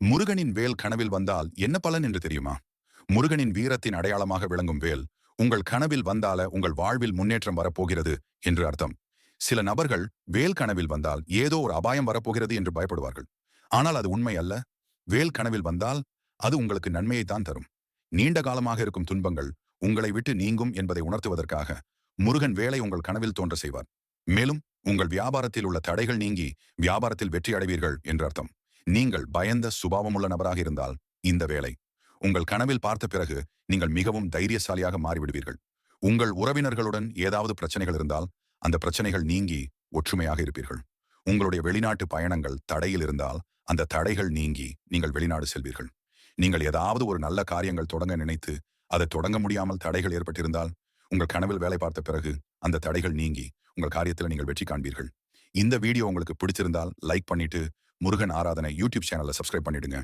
முருகனின் வேல் கனவில் வந்தால் என்ன பலன் என்று தெரியுமா? முருகனின் வீரத்தின் அடையாளமாக விளங்கும் வேல் உங்கள் கனவில் வந்தால உங்கள் வாழ்வில் முன்னேற்றம் வரப்போகிறது என்று அர்த்தம். சில நபர்கள் வேல் கனவில் வந்தால் ஏதோ ஒரு அபாயம் வரப்போகிறது என்று பயப்படுவார்கள். ஆனால் அது உண்மை அல்ல. வேல் கனவில் வந்தால் அது உங்களுக்கு நன்மையைத்தான் தரும். நீண்ட காலமாக இருக்கும் துன்பங்கள் உங்களை விட்டு நீங்கும் என்பதை உணர்த்துவதற்காக முருகன் வேலை உங்கள் கனவில் தோன்ற செய்வார். மேலும் உங்கள் வியாபாரத்தில் உள்ள தடைகள் நீங்கி வியாபாரத்தில் வெற்றி அடைவீர்கள் என்று அர்த்தம். நீங்கள் பயந்த சுபாவமுள்ள நபராக இருந்தால் இந்த வேலை. உங்கள் கனவில் பார்த்த பிறகு நீங்கள் மிகவும் தைரியசாலியாக மாறிவிடுவீர்கள். உங்கள் உறவினர்களுடன் ஏதாவது பிரச்சனைகள் இருந்தால் அந்த பிரச்சனைகள் நீங்கி ஒற்றுமையாக இருப்பீர்கள். உங்களுடைய வெளிநாட்டு பயணங்கள் தடையில் இருந்தால் அந்த தடைகள் நீங்கி நீங்கள் வெளிநாடு செல்வீர்கள். நீங்கள் ஏதாவது ஒரு நல்ல காரியங்கள் தொடங்க நினைத்து அதை தொடங்க முடியாமல் தடைகள் ஏற்பட்டிருந்தால் உங்கள் கனவில் வேலை பார்த்த பிறகு அந்த தடைகள் நீங்கி உங்கள் காரியத்தில் நீங்கள் வெற்றி காண்பீர்கள். இந்த வீடியோ உங்களுக்கு பிடிச்சிருந்தால் லைக் பண்ணிட்டு முருகன் ஆராதனை யூடியூப் சேனலை சப்ஸ்கிரைப் பண்ணிடுங்க.